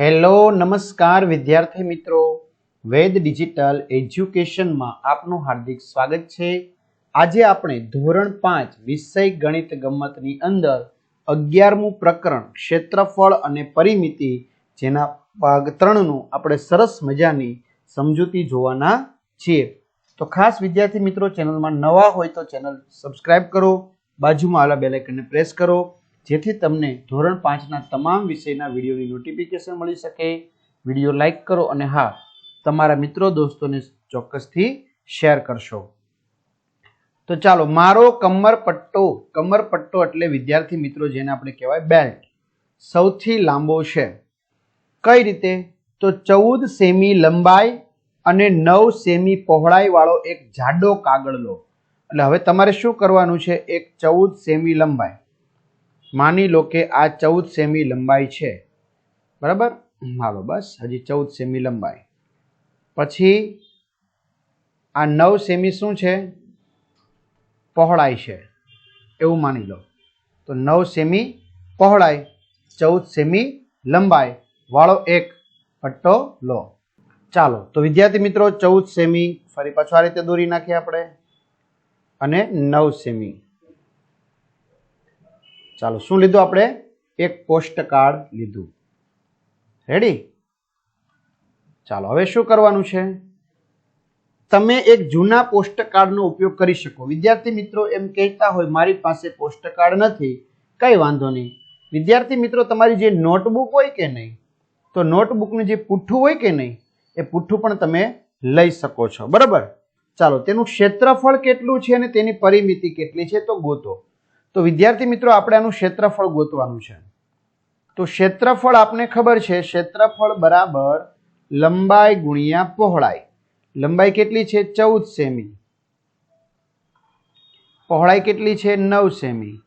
Hello, નમસ્કાર વિદ્યાર્થી મિત્રો. વેદ ડિજિટલ એજ્યુકેશનમાં આપનું હાર્દિક સ્વાગત છે. આજે આપણે ધોરણ પાંચ વિષય ગણિત ગમ્મતની અંદર અગિયારમું પ્રકરણ ક્ષેત્રફળ અને પરિમિતિ જેના ભાગ ત્રણનું આપણે સરસ મજાની સમજૂતી જોવાના છીએ. તો ખાસ વિદ્યાર્થી મિત્રો, ચેનલમાં નવા હોય તો ચેનલ સબસ્ક્રાઇબ કરો, બાજુમાં આવેલા બેલ આઇકનને પ્રેસ કરો. જેથી તમને ધોરણ પાંચના તમામ વિષયના વિડીયોની નોટિફિકેશન મળી શકે. વીડિયો લાઇક કરો અને હા, તમારા મિત્રો દોસ્તોને ચોક્કસથી શેર કરશો. તો ચાલો, મારો કમર પટ્ટો કમર પટ્ટો એટલે વિદ્યાર્થી મિત્રો જેને આપણે કહેવાય બેલ્ટ સૌથી લાંબો છે. કઈ રીતે? તો ચૌદ સેમી લંબાઈ અને નવ સેમી પહોળાઈ વાળો એક જાડો કાગળ લો એટલે હવે તમારે શું કરવાનું છે? એક ચૌદ સેમી લંબાઈ. માની લો કે આ ચૌદ સેમી લંબાઈ છે. બરાબર? હાલો, બસ. હજી ચૌદ સેમી લંબાઈ. પછી આ નવ સેમી શું છે? પહોળાઈ છે. એવું માની લો. તો નવ સેમી પહોળાઈ, ચૌદ સેમી લંબાઈ. વાળો એક પટ્ટો લો. ચાલો, તો વિદ્યાર્થી મિત્રો, ચૌદ સેમી ફરી પાછું આ રીતે દોરી નાખીએ આપણે. અને નવ સેમી. ચાલો, શું લીધું આપણે? એક પોસ્ટ કાર્ડ લીધું. રેડી ચાલો, હવે શું કરવાનું છે? તમે એક જૂના પોસ્ટ કાર્ડનો ઉપયોગ કરી શકો. વિદ્યાર્થી મિત્રો એમ કહેતા હોય, મારી પાસે પોસ્ટ કાર્ડ નથી. કઈ વાંધો નહીં. વિદ્યાર્થી મિત્રો, તમારી જે નોટબુક હોય કે નહીં, તો નોટબુકનું જે પુઠ્ઠું હોય કે નહીં, એ પુઠ્ઠું પણ તમે લઈ શકો છો. બરાબર? ચાલો, તેનું ક્ષેત્રફળ કેટલું છે અને તેની પરિમિતિ કેટલી છે તો ગોતો. તો વિદ્યાર્થી મિત્રો, આપણે આનું ક્ષેત્રફળ ગોતવાનું છે. તો ક્ષેત્રફળ આપને ખબર છે, ક્ષેત્રફળ બરાબર લંબાઈ ગુણ્યા પહોળાઈ. લંબાઈ કેટલી છે? ચૌદ સેમી. પહોળાઈ કેટલી છે? નવ સેમી.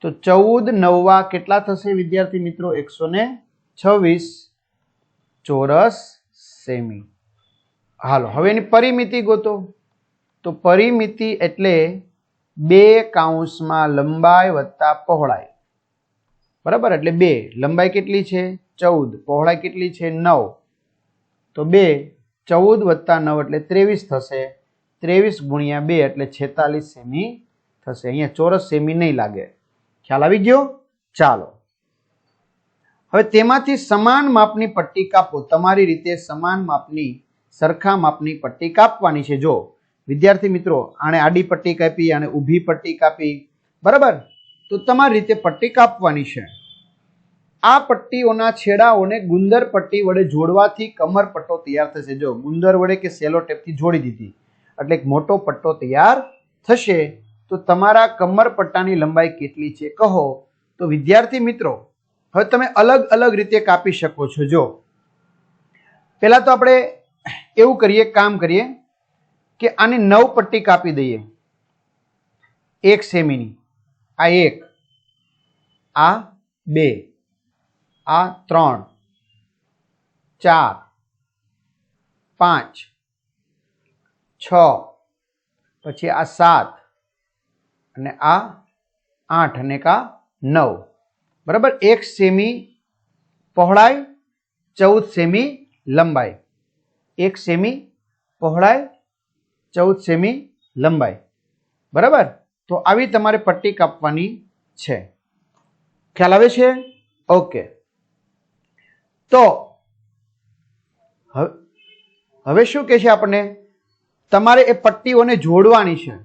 તો ચૌદ નવવા કેટલા થશે વિદ્યાર્થી મિત્રો? એકસો ને છવ્વીસ ચોરસ સેમી. હાલો, હવે એની પરિમિતિ ગોતો. તો પરિમિતિ એટલે બે કાઉન્સમાં લંબાઈ વત્તા પહોળાઈ. બરાબર? એટલે બે. લંબાઈ કેટલી છે? ચૌદ. પહોળાઈ કેટલી છે? નવ. તો બે ચૌદ વત્તા નવ એટલે ત્રેવીસ થશે. ત્રેવીસ ગુણ્યા બે એટલે છેતાલીસ સેમી થશે. અહીંયા ચોરસ સેમી નહીં લાગે. ખ્યાલ આવી ગયો? ચાલો. હવે તેમાંથી સમાન માપની પટ્ટી કાપો તમારી રીતે સમાન માપની સરખા માપની પટ્ટી કાપવાની છે. જો વિદ્યાર્થી મિત્રો, આણે આડી પટ્ટી કાપી, આણે ઊભી પટ્ટી કાપી. બરાબર? તો તમારી રીતે પટ્ટી કાપવાની છે. આ પટ્ટીઓના છેડાઓને ગુંદર પટ્ટી વડે જોડવાથી કમર પટ્ટો તૈયાર થશે. જો ગુંદર વડે કે સેલો ટેપથી જોડી દીધી, એટલે એક મોટો પટ્ટો તૈયાર થશે. તો તમારા કમર પટ્ટાની લંબાઈ કેટલી છે? કહો. તો વિદ્યાર્થી મિત્રો, હવે તમે અલગ અલગ રીતે કાપી શકો છો. જો, પહેલા તો આપણે એવું કરીએ કામ કરીએ. કે આની નવ પટ્ટી કાપી દઈએ. એક સેમીની. આ એક. આ બે. આ ત્રણ. ચાર. પાંચ. છ. પછી આ સાત. અને આ આઠ અને કા નવ. બરાબર? એક સેમી પહોળાઈ, ચૌદ સેમી લંબાઈ. એક સેમી પહોળાઈ ચૌદ સેમી લંબાઈ. બરાબર? તો આવી તમારે પટ્ટી કાપવાની છે. ખ્યાલ આવે છે? ઓકે. તો હવે શું કહે છે આપણને? તમારે એ પટ્ટીઓને જોડવાની છે.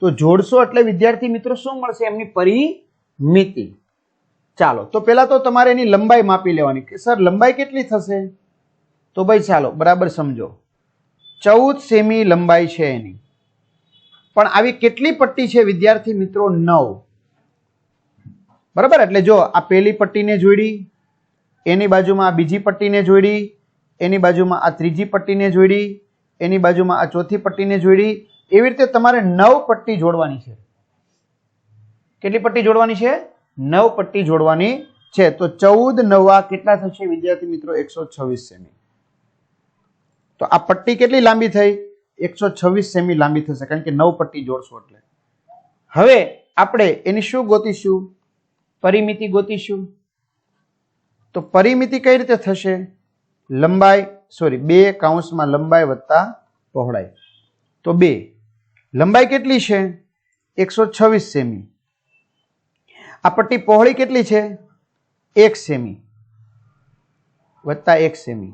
તો જોડશો એટલે વિદ્યાર્થી મિત્રો શું મળશે? એમની પરિમિતિ. ચાલો, તો પહેલા તો તમારે એની લંબાઈ માપી લેવાની. કે, સર, લંબાઈ કેટલી થશે? તો ભાઈ, ચાલો, બરાબર સમજો. ચૌદ સેમી લંબાઈ છે એની. પણ આવી કેટલી પટ્ટી છે વિદ્યાર્થી મિત્રો? નવ. બરાબર? એટલે જો આ પહેલી પટ્ટીને જોડી, એની બાજુમાં આ બીજી પટ્ટીને જોડી, એની બાજુમાં આ ત્રીજી પટ્ટીને જોડી, એની બાજુમાં આ ચોથી પટ્ટીને જોડી, એવી રીતે તમારે નવ પટ્ટી જોડવાની છે. કેટલી પટ્ટી જોડવાની છે? નવ પટ્ટી જોડવાની છે. તો ચૌદ, નવા કેટલા થશે વિદ્યાર્થી મિત્રો? એકસો છવ્વીસ સેમી. તો આ પટ્ટી કેટલી લાંબી થઈ? એકસો છવ્વીસ સેમી લાંબી થશે, કારણ કે નવ પટ્ટી જોડશો એટલે. હવે આપણે એની શું ગોતીશું? પરિમિતિ ગોતીશું. તો પરિમિતિ કઈ રીતે થશે? લંબાઈ સોરી બે કાઉન્સમાં લંબાઈ વત્તા પહોળાઈ. તો બે. લંબાઈ કેટલી છે? એકસો છવ્વીસ સેમી. આ પટ્ટી પહોળી કેટલી છે? એક સેમી. વત્તા એક સેમી.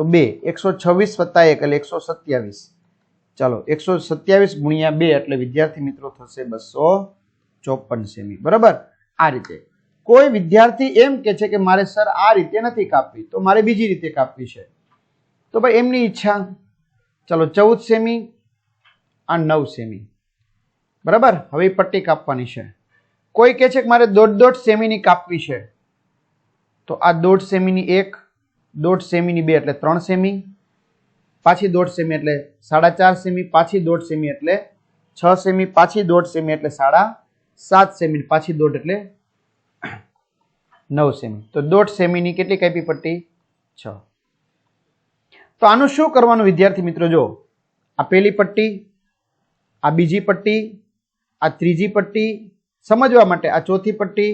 તો બે, એકસો છવ્વીસ વત્તા એક એટલે એકસો સત્યાવીસ. ચાલો, એકસો સત્યાવીસ ગુણ્યા બે એટલે વિદ્યાર્થી મિત્રો થશે બસો ચોપન સેમી. બરાબર? આ રીતે. કોઈ વિદ્યાર્થી એમ કે છે કે મારે સર આ રીતે નથી કાપવી, તો મારે બીજી રીતે કાપવી છે. તો ભાઈ એમની ઈચ્છા. ચાલો, ચૌદ સેમી આ નવ સેમી. બરાબર? હવે પટ્ટી કાપવાની છે. કોઈ કહે છે કે મારે દોઢ દોઢ સેમીની કાપવી છે? તો આ દોઢ સેમીની એક દોઢ સેમીની બે એટલે ત્રણ સેમી, પાછી દોઢ સેમી એટલે સાડા ચાર સેમી, પાછી દોઢ સેમી એટલે છ સેમી, પાછી દોઢ સેમી એટલે સાડા સાત સેમી પાછી દોઢ એટલે નવ સેમી. તો દોઢ સેમીની કેટલી કાપી પટ્ટી છ. તો આનું શું કરવાનું વિદ્યાર્થી મિત્રો જો? આ પેલી પટ્ટી, આ બીજી પટ્ટી, આ ત્રીજી પટ્ટી, સમજવા માટે આ ચોથી પટ્ટી,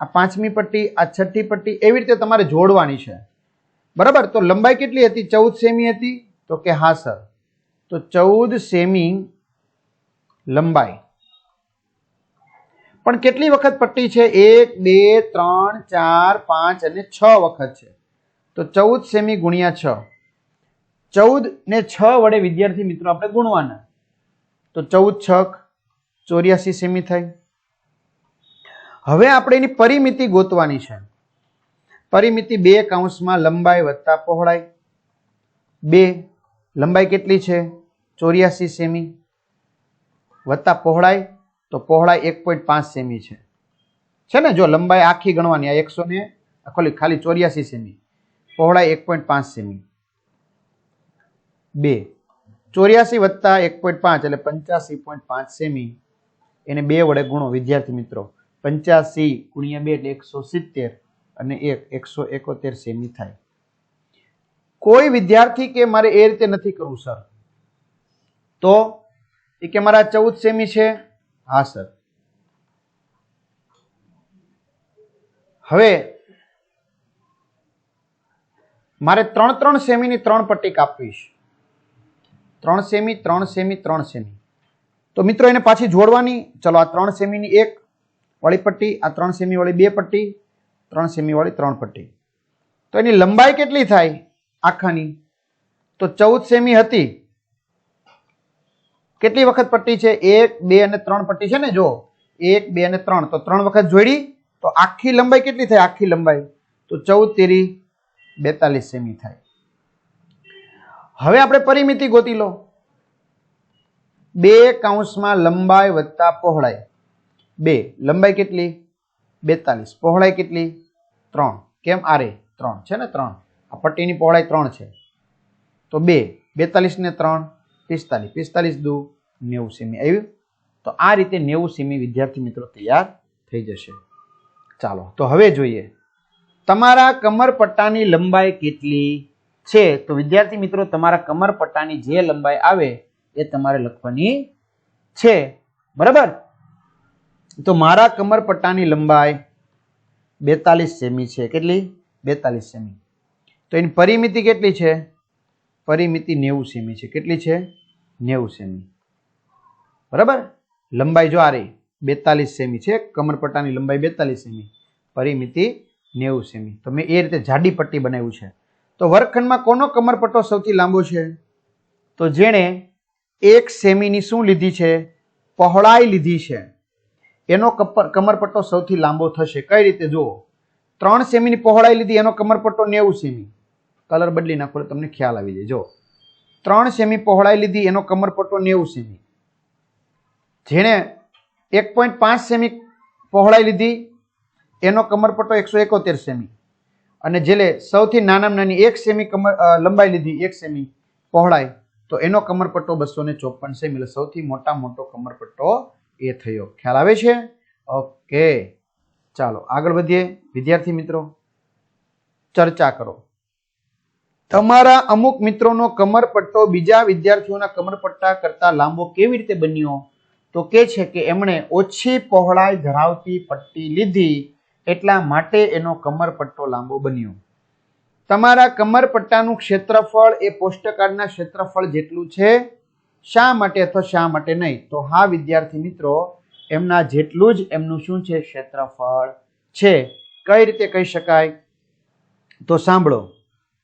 આ પાંચમી પટ્ટી, આ છઠ્ઠી પટ્ટી એવી રીતે તમારે જોડવાની છે. બરાબર? તો લંબાઈ કેટલી હતી? ચૌદ સેમી હતી? તો કે હા, સર. તો ચૌદ સેમી લંબાઈ. પણ કેટલી વખત પટ્ટી છે? એક, બે, ત્રણ, ચાર, પાંચ અને છ વખત છે. તો ચૌદ સેમી ગુણ્યા છ. ચૌદ ને છ વડે વિદ્યાર્થી મિત્રો આપણે ગુણવાના. તો ચૌદ છક ચોર્યાસી સેમી થઈ. હવે આપણે એની પરિમિતિ ગોતવાની છે. પરિમિતિ બે કાઉન્સમાં લંબાઈ વત્તા પહોળાઈ. બે, લંબાઈ કેટલી છે? ચોર્યાસી સેમી. વત્તા પહોળાઈ તો પહોળાઈ એક પોઈન્ટ પાંચ સેમી છે. છે ને? જો લંબાઈ આખી ગણવાની, આ એકસો ને ખાલી ખાલી ચોર્યાસી સેમી. પહોળાઈ એક પોઈન્ટ પાંચ સેમી. બે, ચોર્યાસી વત્તા એક પોઈન્ટ પાંચ એટલે પંચ્યાસી પોઈન્ટ પાંચ સેમી. એને બે વડે ગુણો, વિદ્યાર્થી મિત્રો. પંચ્યાસી ગુણ્યા બે એટલે એકસો સિત્તેર. અને એક એકસો એકોતેર સેમી થાય. કોઈ વિદ્યાર્થી કે મારે એ રીતે નથી કરવું, સર? તો? એ કે મારા ચૌદ સેમી છે? હા, સર. હવે, મારે ત્રણ ત્રણ સેમીની ત્રણ પટ્ટી કાપવીશ ત્રણ સેમી ત્રણ સેમી ત્રણ સેમી. તો મિત્રો, એને પાછી જોડવાની. ચલો, આ ત્રણ સેમીની એક વાળી પટ્ટી, આ ત્રણ સેમી વાળી બે પટ્ટી ત્રણ સેમીવાળી, ત્રણ પટ્ટી. તો એની લંબાઈ કેટલી થાય આખાની? તો ચૌદ સેમી હતી. કેટલી વખત પટ્ટી છે? એક, બે અને ત્રણ પટ્ટી છે ને, જો. એક, બે અને ત્રણ. તો ત્રણ વખત જોડી, તો આખી લંબાઈ કેટલી થાય? આખી લંબાઈ. તો ચૌદ તેરી બેતાલીસ સેમી થાય. હવે આપણે પરિમિતિ ગોતી લો. બે કાઉન્સમાં લંબાઈ વત્તા પહોળાઈ. બે. લંબાઈ કેટલી? બેતાલીસ. પહોળાઈ કેટલી? ત્રણ. કેમ? આરે ત્રણ. છે ને ત્રણ? આ પટ્ટીની પહોળાઈ ત્રણ છે. તો બે. બેતાલીસ ને ત્રણ. પિસ્તાલીસ. પિસ્તાલીસ દુ નેવું સેમી. આવ્યું? તો આ રીતે નેવું સેમી વિદ્યાર્થી મિત્રો તૈયાર થઈ જશે. ચાલો. તો હવે જોઈએ. તમારા કમરપટ્ટાની લંબાઈ કેટલી છે? તો વિદ્યાર્થી મિત્રો, તમારા કમરપટ્ટાની જે લંબાઈ આવે, એ તમારે લખવાની છે. બરાબર? તો મારા કમરપટ્ટાની લંબાઈ બેતાલીસ સેમી છે. કેટલી? બેતાલીસ સેમી. તો એની પરિમિતિ કેટલી છે? પરિમિતિ નેવું સેમી છે. કેટલી છે? નેવું સેમી. બરાબર? લંબાઈ જો આ રહી, બેતાલીસ સેમી છે. કમરપટ્ટાની લંબાઈ બેતાલીસ સેમી. પરિમિતિ નેવું સેમી. તો મેં એ રીતે જાડી પટ્ટી બનાવ્યું છે. તો વર્ગખંડમાં કોનો કમરપટ્ટો સૌથી લાંબો છે? તો જેણે એક સેમીની શું લીધી છે? પહોળાઈ લીધી છે. એનો કમરપટ્ટો સૌથી લાંબો થશે. કઈ રીતે? જુઓ. ત્રણ સેમીની પહોળાઈ લીધી, એનો કમરપટ્ટો નેવું સેમી. કલર બદલી નાખો તમને ખ્યાલ આવી જાય. જો ત્રણ સેમી પહોળાઈ લીધી, એનો કમરપટ્ટો નેવું સેમી. જેણે એક પોઈન્ટ પાંચ સેમી પહોળાઈ લીધી, એનો કમરપટ્ટો એકસો એકોતેર સેમી. અને જેલે સૌથી નાનામાં નાની એક સેમી કમર લંબાઈ લીધી, એક સેમી પહોળાઈ, તો એનો કમરપટ્ટો બસો ને ચોપન સેમી, એટલે સૌથી મોટા મોટો કમરપટ્ટો એ થયો. ખ્યાલ આવે છે? ઓકે. ચાલો, આગળ વધીએ. વિદ્યાર્થી મિત્રો, ચર્ચા કરો. તમારા અમુક મિત્રોનો કમરપટ્ટો બીજા વિદ્યાર્થીઓના કમરપટ્ટા કરતા લાંબો કેવી રીતે બન્યો? તો કે છે કે એમણે ઓછી પહોળાઈ ધરાવતી પટ્ટી લીધી, એટલા માટે એનો કમરપટ્ટો લાંબો બન્યો. તમારા કમરપટ્ટાનું ક્ષેત્રફળ એ પોસ્ટકાર્ડના ક્ષેત્રફળ જેટલું છે? શા માટે અથવા શા માટે નહીં? તો હા, વિદ્યાર્થી મિત્રો, એમના જેટલું જ એમનું શું છે? ક્ષેત્રફળ છે. કઈ રીતે કહી શકાય? તો સાંભળો.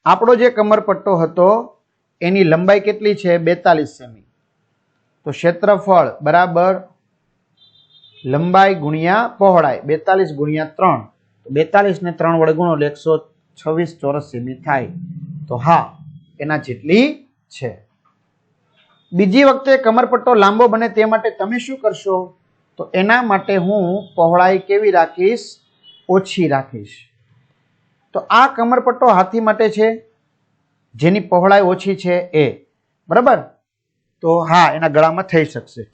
આપણો જે કમરપટ્ટો હતો, એની લંબાઈ કેટલી છે? બેતાલીસ સેમી. તો ક્ષેત્રફળ બરાબર લંબાઈ ગુણ્યા પહોળાઈ, બેતાલીસ ગુણ્યા ત્રણ. તો બેતાલીસ ને ત્રણ વડે ગુણો એકસો છવ્વીસ ચોરસ સેમી થાય. તો હા, એના જેટલી છે. બીજી વખતે કમરપટ્ટો લાંબો બને તે માટે તમે શું કરશો? તો એના માટે હું પહોળાઈ કેવી રાખીશ? ઓછી રાખીશ. તો આ કમરપટ્ટો હાથી માટે છે. જેની પહોળાઈ ઓછી છે એ. બરાબર? તો હા, એના ગળામાં થઈ શકશે.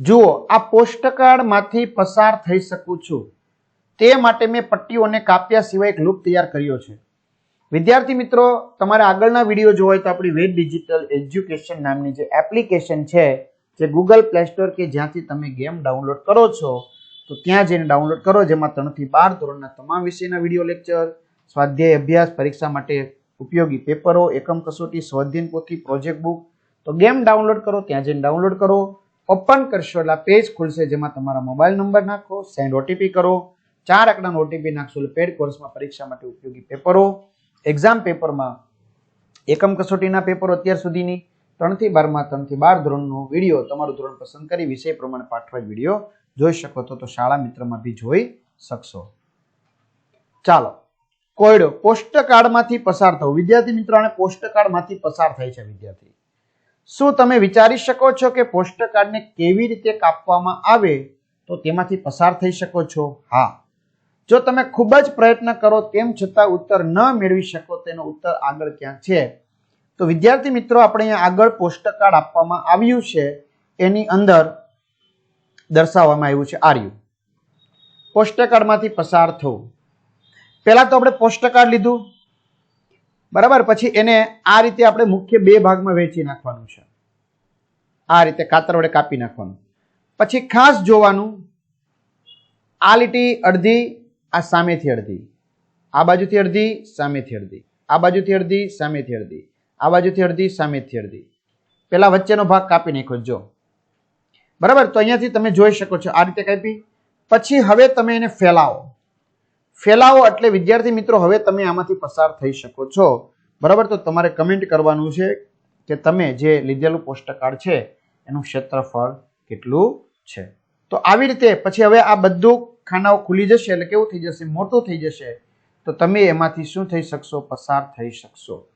જુઓ, આ પોસ્ટકાર્ડમાંથી પસાર થઈ શકું છું. તે માટે મેં પટ્ટીઓને કાપ્યા સિવાય એક લૂપ તૈયાર કર્યો છે. વિદ્યાર્થી મિત્રો, તમારે આગળના વીડિયો જોવા હોય તો આપણી વેદ ડિજિટલ એજ્યુકેશન નામની જે એપ્લિકેશન છે, જે ગૂગલ પ્લે સ્ટોર કે જ્યાંથી તમે ગેમ ડાઉનલોડ કરો છો, તો ત્યાં જઈને ડાઉનલોડ કરો. જેમાં ત્રણથી બાર ધોરણના તમામ વિષયના વીડિયો લેક્ચર, સ્વાધ્યાય અભ્યાસ, પરીક્ષા માટે ઉપયોગી પેપરો, એકમ કસોટી સ્વાધ્યન પોથી, પ્રોજેક્ટ બુક. તો ગેમ ડાઉનલોડ કરો, ત્યાં જઈને ડાઉનલોડ કરો. ઓપન કરશો એટલે પેજ ખુલશે, જેમાં તમારા મોબાઈલ નંબર નાખો, સેન્ડ ઓટીપી કરો. ચાર આંકડાનો ઓટીપી નાખશો એટલે પેડ કોર્સમાં પરીક્ષા માટે ઉપયોગી પેપરો. એક્ઝામ પેપરમાં એકમ કસોટીના પેપરો અત્યાર સુધીની ત્રણથી બારમાં, ત્રણથી બાર ધોરણનો વીડિયો તમારું ધોરણ પસંદ કરી વિષય પ્રમાણે પાઠવા વીડિયો જોઈ શકો તો તો શાળા મિત્રમાં બી જોઈ શકશો. ચાલો, કોયડો, કોષ્ટકાળમાંથી પસાર થવું. વિદ્યાર્થી મિત્રો આને કોષ્ટકાળમાંથી પસાર થાય છે વિદ્યાર્થી. શું તમે વિચારી શકો છો કે કોષ્ટકાળને કેવી રીતે કાપવામાં આવે? તો તેમાંથી પસાર થઈ શકો છો. હા. જો તમે ખૂબ જ પ્રયત્ન કરો તેમ છતાં ઉત્તર ન મેળવી શકો, તેનો ઉત્તર આગળ ક્યાં છે? તો વિદ્યાર્થી મિત્રો, આપણે અહીંયા આગળ પોસ્ટકાર્ડ આપવામાં આવ્યું છે. એની અંદર દર્શાવવામાં આવ્યું છે આર્યુ. પોસ્ટકાર્ડમાંથી પસાર થવું. પહેલા તો આપણે પોસ્ટકાર્ડ લીધું. બરાબર? પછી એને આ રીતે આપણે મુખ્ય બે ભાગમાં વહેંચી નાખવાનું છે. આ રીતે કાતર વડે કાપી નાખવાનું. પછી ખાસ જોવાનું. આ લીટી અડધી આ સામેથી અડધી. આ બાજુથી અડધી, સામેથી અડધી. આ બાજુથી અડધી, સામેથી અડધી. આ બાજુથી અડધી, સામેથી અડધી. પેલા વચ્ચેનો ભાગ કાપી નાખો જો. બરાબર? તો અહીંયાથી તમે જોઈ શકો છો, આ રીતે કાપી. પછી હવે તમે એને ફેલાવો. ફેલાવો એટલે વિદ્યાર્થી મિત્રો, હવે તમે આમાંથી પસાર થઈ શકો છો. બરાબર? તો તમારે કમેન્ટ કરવાનું છે કે તમે જે લીધેલું પોસ્ટકાર્ડ છે, એનું ક્ષેત્રફળ કેટલું છે? તો આવી રીતે, પછી હવે આ બધું ખાનાઓ ખુલી જશે એટલે કેવું થઈ જશે? મોટું થઈ જશે. તો તમે એમાંથી શું થઈ શકશો? પસાર થઈ શકશો.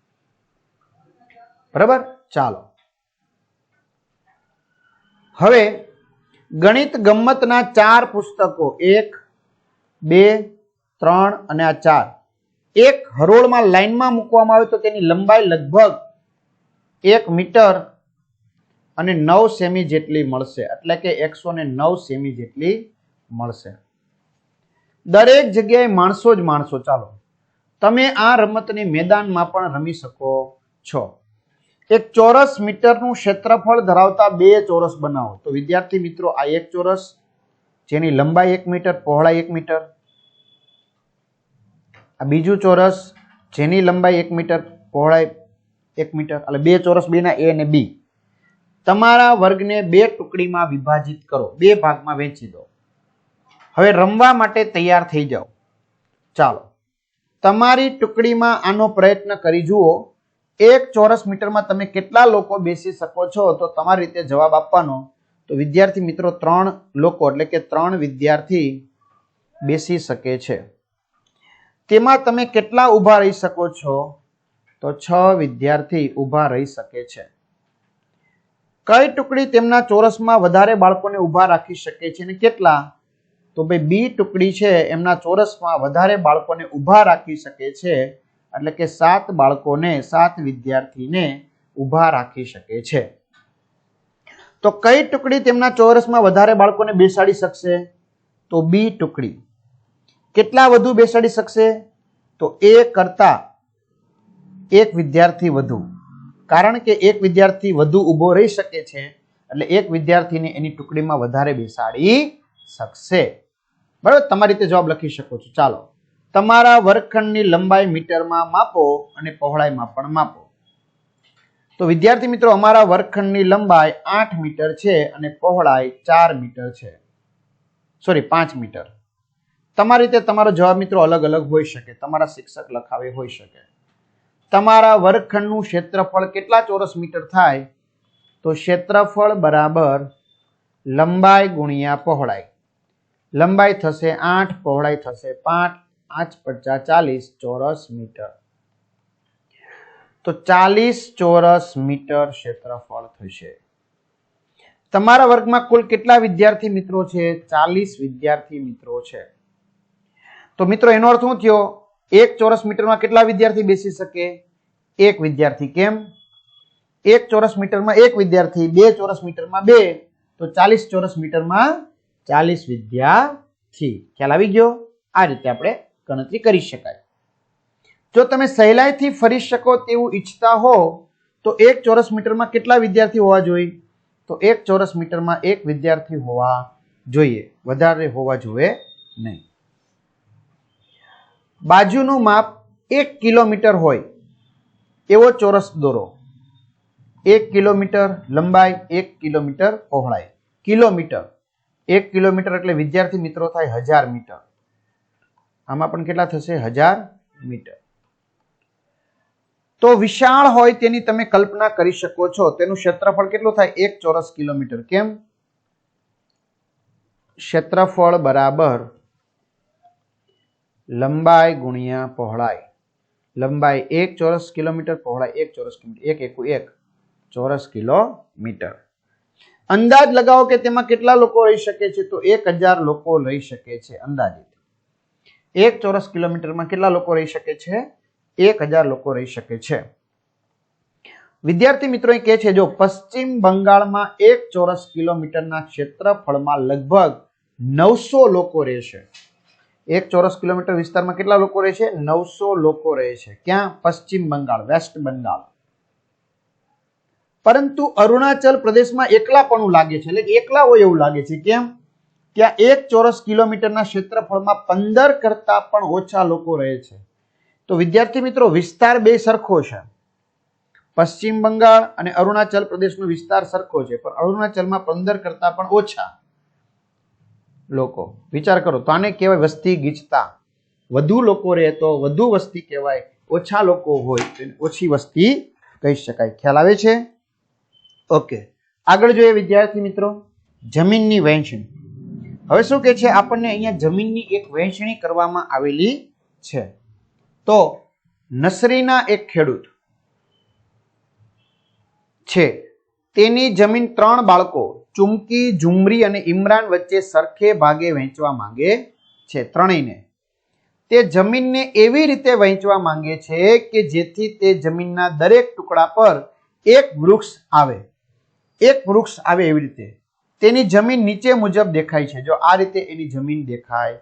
બરાબર? ચાલો. હવે ગણિત ગમ્મતના ચાર પુસ્તકો. એક, બે, ત્રણ અને આ ચાર. એક હરોળમાં લાઈનમાં મૂકવામાં આવે તો તેની લંબાઈ લગભગ એક મીટર અને નવ સેમી જેટલી મળશે. એટલે કે એકસો ને નવ સેમી જેટલી મળશે. દરેક જગ્યાએ માણસો જ માણસો. ચાલો. તમે આ રમતને મેદાનમાં પણ રમી શકો છો. એક ચોરસ મીટરનું ક્ષેત્રફળ ધરાવતા બે ચોરસ બનાવો. તો વિદ્યાર્થી મિત્રો, આ એક ચોરસ, જેની લંબાઈ એક મીટર, પહોળાઈ એક મીટર. આ બીજું ચોરસ, જેની લંબાઈ એક મીટર, પહોળાઈ એક મીટર. એટલે બે ચોરસ બેના એ અને બી. તમારા વર્ગને બે ટુકડીમાં વિભાજિત કરો. બે ભાગમાં વહેંચી દો. હવે રમવા માટે તૈયાર થઈ જાઓ. ચાલો. તમારી ટુકડીમાં આનો પ્રયત્ન કરી જુઓ. એક ચોરસ મીટરમાં તમે કેટલા લોકો બેસી શકો છો? તો તમારી રીતે જવાબ આપવાનો. તો વિદ્યાર્થી મિત્રો, ત્રણ લોકો, એટલે કે ત્રણ વિદ્યાર્થી બેસી શકે છે. તેમાં તમે કેટલા ઊભા રહી શકો છો? તો છ વિદ્યાર્થી ઊભા રહી શકે છે. કઈ ટુકડી તેમના ચોરસમાં વધારે બાળકોને ઊભા રાખી શકે છે અને કેટલા? તો ભાઈ બી ટુકડી છે, એમના ચોરસમાં વધારે બાળકોને ઊભા રાખી શકે છે, એટલે કે સાત બાળકોને, સાત વિદ્યાર્થીને ઊભા રાખી શકે છે. તો કઈ ટુકડી તેમના ચોરસમાં વધારે બાળકોને બેસાડી શકશે? તો બી ટુકડી. કેટલા વધુ બેસાડી શકશે? તો એ કરતા એક વિદ્યાર્થી વધુ. કારણ કે એક વિદ્યાર્થી વધુ ઊભો રહી શકે છે, એટલે એક વિદ્યાર્થીને એની ટુકડીમાં વધારે બેસાડી શકશે. બરાબર? તમારી રીતે જવાબ લખી શકો છો. ચાલો. તમારા વર્ગખંડની લંબાઈ મીટરમાં માપો અને પહોળાઈમાં પણ માપો. તો વિદ્યાર્થી મિત્રો, અમારા વર્ગખંડની લંબાઈ આઠ મીટર છે અને પહોળાઈ ચાર મીટર છે. સોરી પાંચ મીટર. તમારી રીતે તમારો જવાબ મિત્રો અલગ અલગ હોઈ શકે. તમારા શિક્ષક લખાવે હોઈ શકે. તમારા વર્ગખંડનું ક્ષેત્રફળ કેટલા ચોરસ મીટર થાય? તો ક્ષેત્રફળ બરાબર લંબાઈ ગુણ્યા પહોળાઈ. લંબાઈ થશે આઠ, પહોળાઈ થશે પાંચ આઠ પચાસ ચાલીસ ચોરસ મીટર. તો ચાલીસ ચોરસ મીટર ક્ષેત્રફળ થશે. તમારા વર્ગમાં કુલ કેટલા વિદ્યાર્થી મિત્રો છે? ચાલીસ વિદ્યાર્થી મિત્રો છે. તો મિત્રો, એનો અર્થ શું થયો? એક ચોરસ મીટરમાં કેટલા વિદ્યાર્થી બેસી શકે? એક વિદ્યાર્થી કેમ? એક ચોરસ મીટરમાં એક વિદ્યાર્થી, બે ચોરસ મીટરમાં બે. તો ચાલીસ ચોરસ મીટરમાં ચાલીસ વિદ્યાર્થી. ખ્યાલ આવી ગયો? આ રીતે આપણે ગણતરી કરી શકાય. જો તમે સહેલાઈથી ફરી શકો તેવું ઈચ્છતા હો, તો એક ચોરસ મીટરમાં કેટલા વિદ્યાર્થી હોવા જોઈએ? તો એક ચોરસ મીટરમાં એક વિદ્યાર્થી હોવા જોઈએ. વધારે હોવા જોઈએ નહીં. બાજુનું માપ એક કિલોમીટર હોય. એવો ચોરસ દોરો. એક કિલોમીટર લંબાઈ, એક કિલોમીટર પહોળાઈ. કિલોમીટર. એક કિલોમીટર એટલે વિદ્યાર્થી મિત્રો થાય હજાર મીટર. આમાં પણ કેટલા થશે? હજાર મીટર. તો વિશાળ હોય તેની તમે કલ્પના કરી શકો છો. તેનું ક્ષેત્રફળ કેટલું થાય? એક ચોરસ કિલોમીટર. કેમ? ક્ષેત્રફળ બરાબર લંબાઈ ગુણ્યા પહોળાઈ. લંબાઈ એક ચોરસ કિલોમીટર, પહોળાઈ એક ચોરસ કિલોમીટર. એક એકુ એક ચોરસ કિલોમીટર. અંદાજ લગાવો કે તેમાં કેટલા લોકો રહી શકે છે તો એક હજાર લોકો રહી શકે છે અંદાજિત. એક ચોરસ કિલોમીટરમાં કેટલા લોકો રહી શકે છે? એક હજાર લોકો રહી શકે છે. વિદ્યાર્થી મિત્રો કહે છે, જો પશ્ચિમ બંગાળમાં એક ચોરસ કિલોમીટરના ક્ષેત્રફળમાં લગભગ નવસો લોકો રહેશે એક ચોરસ કિલોમીટર વિસ્તારમાં કેટલા લોકો રહે છે? નવસો લોકો રહે છે. ક્યાં? પશ્ચિમ બંગાળ, વેસ્ટ બંગાળ. પરંતુ અરુણાચલ પ્રદેશમાં એકલાપણું લાગે છે. એટલે એકલા હોય એવું લાગે છે. કેમ? ત્યાં એક ચોરસ કિલોમીટરના ક્ષેત્રફળમાં પંદર કરતા પણ ઓછા લોકો રહે છે. તો વિદ્યાર્થી મિત્રો, વિસ્તાર બે સરખો છે. પશ્ચિમ બંગાળ અને અરુણાચલ પ્રદેશનો વિસ્તાર સરખો છે, પણ અરુણાચલમાં પંદર કરતા પણ ઓછા લોકો. વિચાર કરો, તો આને કહેવાય વસ્તી ગીચતા. વધુ લોકો રહે તો વધુ વસ્તી કહેવાય. ઓછા લોકો હોય તો ઓછી વસ્તી કહી શકાય. ખ્યાલ આવે છે? ઓકે આગળ જોઈએ વિદ્યાર્થી મિત્રો, જમીનની વહેંચણી. હવે શું કે છે? આપણને અહીંયા જમીનની એક વહેંચણી કરવામાં આવેલી છે. તો નસરીના એક ખેડૂત છે. તેની જમીન ત્રણ બાળકો, ચુમકી ઝુમરી અને ઇમરાન વચ્ચે સરખે ભાગે વહેંચવા માંગે છે, ત્રણેયને. તે જમીનને એવી રીતે વહેંચવા માંગે છે કે જેથી તે જમીનના દરેક ટુકડા પર એક વૃક્ષ આવે. એક વૃક્ષ આવે એવી રીતે. તેની જમીન નીચે મુજબ દેખાય છે. જો આ રીતે એની જમીન દેખાય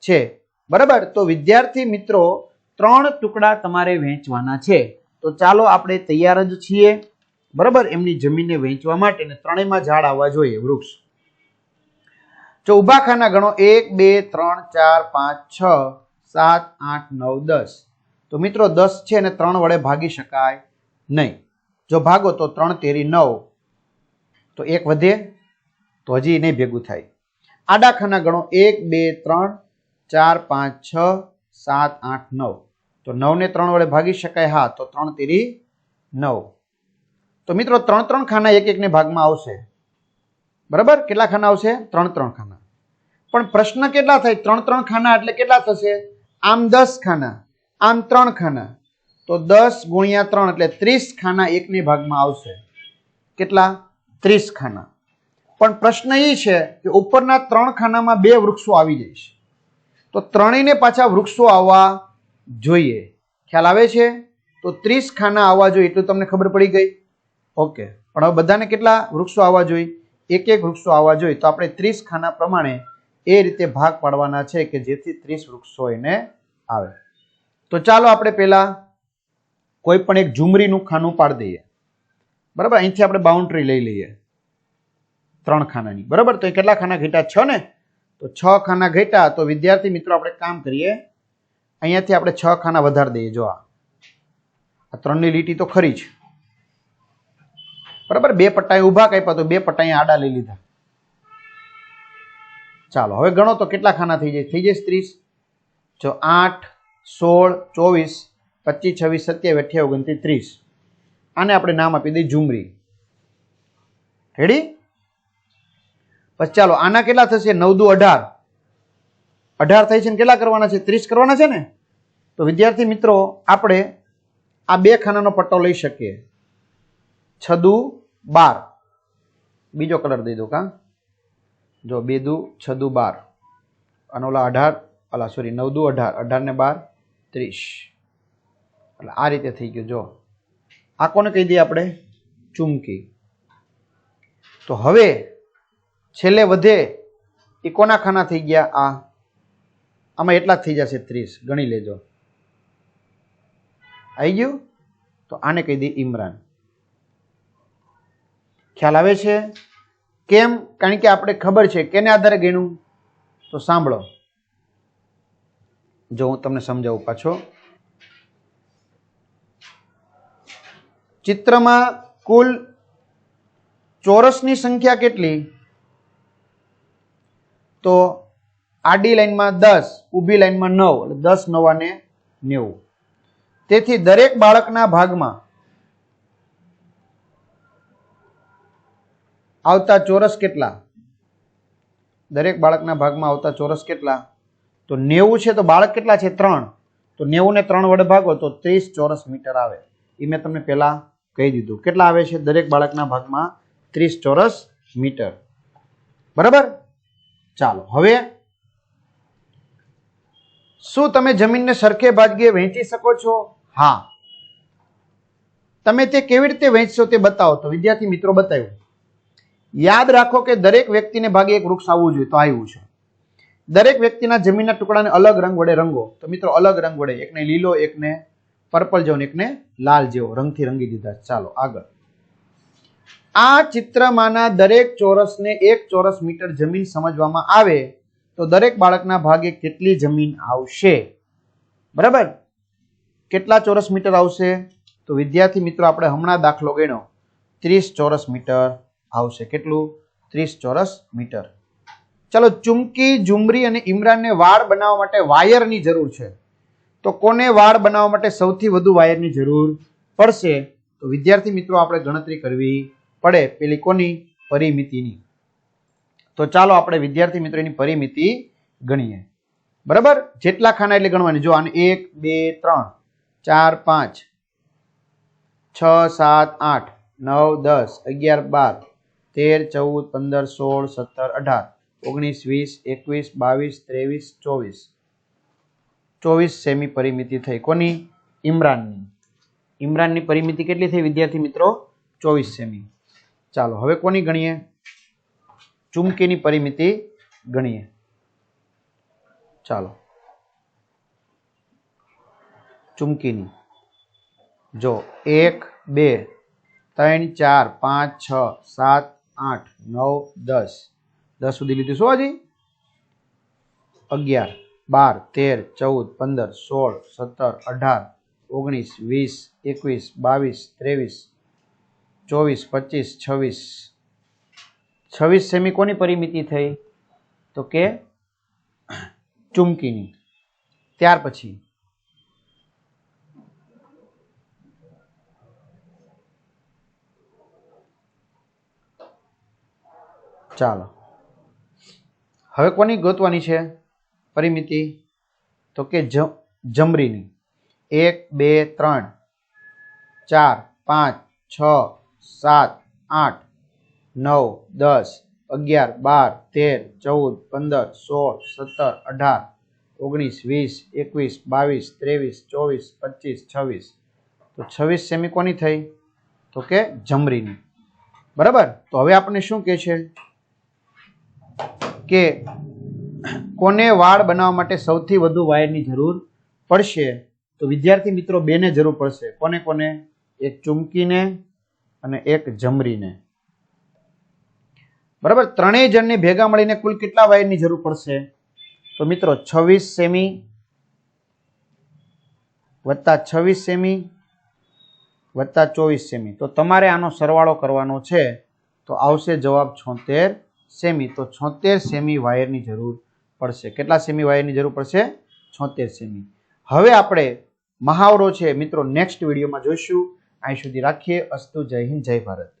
છે. બરાબર? તો વિદ્યાર્થી મિત્રો, ત્રણ ટુકડા તમારે વહેંચવાના છે. તો ચાલો આપણે તૈયાર જ છીએ. બરાબર? એમની જમીનને વહેંચવા માટે ને ત્રણેયમાં ઝાડ આવવા જોઈએ, વૃક્ષ. જો ઊભા ખાના ગણો. એક, બે, ત્રણ, ચાર, પાંચ, છ, સાત, આઠ, નવ, દસ. તો મિત્રો, દસ છે ને ત્રણ વડે ભાગી શકાય નહીં. જો ભાગો તો ત્રણ તેરી નવ. તો એક વધે તો હજી નહીં ભેગું થાય. આડા ખાના ગણો એક, બે, ત્રણ, ચાર, પાંચ, છ, સાત, આઠ, નવ. તો નવને ત્રણ વડે ભાગી શકાય હા, તો ત્રણ તેરી નવ. તો મિત્રો ત્રણ ત્રણ ખાના એક એકને ભાગમાં આવશે. બરાબર? કેટલા ખાના આવશે? ત્રણ ત્રણ ખાના. પણ પ્રશ્ન કેટલા થાય? ત્રણ ત્રણ ખાના એટલે કેટલા થશે? આમ દસ ખાના. આમ ત્રણ ખાના. તો દસ ગુણ્યા ત્રણ એટલે ત્રીસ ખાના એકને ભાગમાં આવશે. કેટલા? ત્રીસ ખાના. પણ પ્રશ્ન એ છે કે ઉપરના ત્રણ ખાનામાં બે વૃક્ષો આવી જાય છે. તો ત્રણેયને પાછા વૃક્ષો આવવા જોઈએ. ખ્યાલ આવે છે? તો ત્રીસ ખાના આવવા જોઈએ એટલું તમને ખબર પડી ગઈ? ઓકે. પણ હવે બધાને કેટલા વૃક્ષો આવવા જોઈએ? એક એક વૃક્ષો આવવા જોઈએ. તો આપણે ત્રીસ ખાના પ્રમાણે એ રીતે ભાગ પાડવાના છે કે જેથી ત્રીસ વૃક્ષો એને આવે. તો ચાલો આપણે પહેલા કોઈ પણ એક ઝુમરીનું ખાનું પાડી દઈએ. બરાબર? અહીંથી આપણે બાઉન્ડ્રી લઈ લઈએ. ત્રણ ખાનાની. બરાબર? તો એ કેટલા ખાના ઘેટા છ ને? તો છ ખાના ઘટા તો વિદ્યાર્થી મિત્રો, આપણે કામ કરીએ. અહીંયાથી આપણે છ ખાના વધારી દઈએ. જો આ. ત્રણની લીટી તો ખરી જ. બરાબર? બે પટ્ટાએ ઊભા કાપ્યા તો બે પટ્ટા આડા લઈ લીધા. ચાલો, હવે ગણો તો કેટલા ખાના થઈ જાય? થઈ જાય ત્રીસ. જો આઠ, સોળ, ચોવીસ, પચીસ, છવ્વીસ, સત્યાવીસ, અઠ્યાવીસ, ઓગણત્રીસ, ત્રીસ. આને આપણે નામ આપી દઈએ ઝુમરી. રેડી પછી ચાલો, આના કેટલા થશે? નવ દુ અઢાર. અઢાર થઈ છે ને કેટલા કરવાના છે? ત્રીસ કરવાના છે ને? તો વિદ્યાર્થી મિત્રો, આપણે આ બે ખાનાનો પટ્ટો લઈ શકીએ. છદુ બાર. બીજો કલર દઈ દો કા? જો, બે દુ છદુ બાર. અને ઓલા અઢાર ઓલા સોરી નવ દુ અઢાર. અઢાર ને બાર, ત્રીસ. એટલે આ રીતે થઈ ગયું, જો. આ કોને કહી દઈએ આપણે? ચુમકી. તો હવે છેલ્લે વધે એ કોના ખાના થઈ ગયા આ? આમાં એટલા જ થઈ જશે ત્રીસ. ગણી લેજો. આવી ગયું? તો આને કહી દઈએ ઇમરાન. ખ્યાલ આવે છે? કેમ? કારણ કે આપણે ખબર છે. કેને આધારે ગણ્યું? તો સાંભળો. જો હું તમને સમજાવું પાછો. ચિત્રમાં કુલ ચોરસની સંખ્યા કેટલી? તો આડી લાઈનમાં દસ, ઊભી લાઈનમાં નવ, એટલે દસ નવાને નેવું. તેથી દરેક બાળકના ભાગમાં આવતા ચોરસ કેટલા? દરેક બાળકના ભાગમાં આવતા ચોરસ કેટલા? તો નેવું છે, તો બાળક કેટલા છે? ત્રણ. તો નેવું ને ત્રણ વડે ભાગો તો ત્રીસ ચોરસ મીટર આવે. એ મેં તમને પહેલા કહી દીધું. કેટલા આવે છે? દરેક બાળકના ભાગમાં ત્રીસ ચોરસ મીટર. બરાબર? ચાલો, હવે શું તમે જમીનને સરખે ભાગ્યે વહેંચી શકો છો? હા. તમે તે કેવી રીતે વહેંચશો તે બતાવો તો વિદ્યાર્થી મિત્રો બતાવ્યું. યાદ રાખો કે દરેક વ્યક્તિને ભાગે એક વૃક્ષ આવવું જોઈએ તો આવ્યું છે. દરેક વ્યક્તિના જમીનના ટુકડાને અલગ રંગ વડે રંગો. તો મિત્રો, અલગ રંગ વડે, એકને લીલો, એકને પર્પલ જેવો એકને લાલ જેવો રંગથી રંગી દીધા. ચાલો, આગળ. આ ચિત્રમાંના દરેક ચોરસને એક ચોરસ મીટર જમીન સમજવામાં આવે તો દરેક બાળકના ભાગે કેટલી જમીન આવશે? બરાબર? કેટલા ચોરસ મીટર આવશે? તો વિદ્યાર્થી મિત્રો, આપણે હમણાં દાખલો ગણ્યો. ત્રીસ ચોરસ મીટર આવશે. કેટલું? ત્રીસ ચોરસ મીટર. ચાલો, ચુમકી ઝુમરી અને ઇમરાનને વાળ બનાવવા માટે વાયરની જરૂર છે. તો કોને વાળ બનાવવા માટે સૌથી વધુ વાયરની જરૂર પડશે? તો વિદ્યાર્થી મિત્રો, આપણે ગણતરી કરવી પડે પેલી કોની? પરિમિતિની. તો ચાલો આપણે વિદ્યાર્થી મિત્રો એની પરિમિતિ ગણીએ. બરાબર? જેટલા ખાના એટલે ગણવાની. જો આને એક, બે, ત્રણ, ચાર, પાંચ, છ, સાત, આઠ, નવ, દસ, અગિયાર, બાર, તેર, ચૌદ, પંદર, સોળ, સત્તર, અઢાર, ઓગણીસ, વીસ, એકવીસ, બાવીસ, ત્રેવીસ, ચોવીસ. ચોવીસ સેમી પરિમિતિ થઈ. કોની? ઇમરાનની. ઇમરાનની પરિમિતિ કેટલી થઈ વિદ્યાર્થી મિત્રો? ચોવીસ સેમી. ચાલો, હવે કોની ગણીએ? ચુમકીની પરિમિતિ ગણીએ. ચાલો. ચુમકીની. જો, એક, બે, ત્રણ, ચાર, પાંચ, છ, સાત, આઠ, નવ, દસ. દસ સુધી લીધું શું હજી? અગિયાર. બાર, તેર, ચૌદ, પંદર, સોળ, સત્તર, અઢાર, ઓગણીસ, વીસ, એકવીસ, બાવીસ, ત્રેવીસ, ચોવીસ, પચીસ, છવ્વીસ. છવ્વીસ સેમી કોની પરિમિતિ થઈ? તો કે ચુમકીની. ત્યાર પછી. ચાલો. હવે કોની ગોતવાની છે? પરિમિતિ તો કે જમરીની. એક, બે, ત્રણ, ચાર, પાંચ, છ, સાત, આઠ, નવ, દસ, અગિયાર, બાર, તેર, ચૌદ, પંદર, સોળ, સત્તર, અઢાર, ઓગણીસ, વીસ, એકવીસ, બાવીસ, ત્રેવીસ, ચોવીસ, પચીસ, છવ્વીસ. તો છવ્વીસ સેમી કોની થઈ? તો કે જમરીની. બરાબર? તો હવે આપણને શું કહે છે? કે કોને વાળ બનાવવા માટે સૌથી વધુ વાયરની જરૂર પડશે? તો વિદ્યાર્થી મિત્રો, બેને જરૂર પડશે. કોને કોને? એક ચૂમકીને અને એક જમરીને. બરાબર? ત્રણેય જણને ભેગા મળીને કુલ કેટલા વાયરની જરૂર પડશે? તો મિત્રો, છવ્વીસ સેમી વત્તા છવ્વીસ સેમી વત્તા ચોવીસ સેમી. તો તમારે આનો સરવાળો કરવાનો છે. તો આવશે જવાબ છોતેર સેમી. તો છોતેર સેમી વાયરની જરૂર પડશે. કેટલા સેમી વાયરની જરૂર પડશે? છોતેર સેમી. હવે આપણે મહાવરો છે. મિત્રો નેક્સ્ટ વિડીયોમાં જોઈશું. અહીં સુધી રાખીએ. અસ્તુ જય હિન્દ, જય ભારત.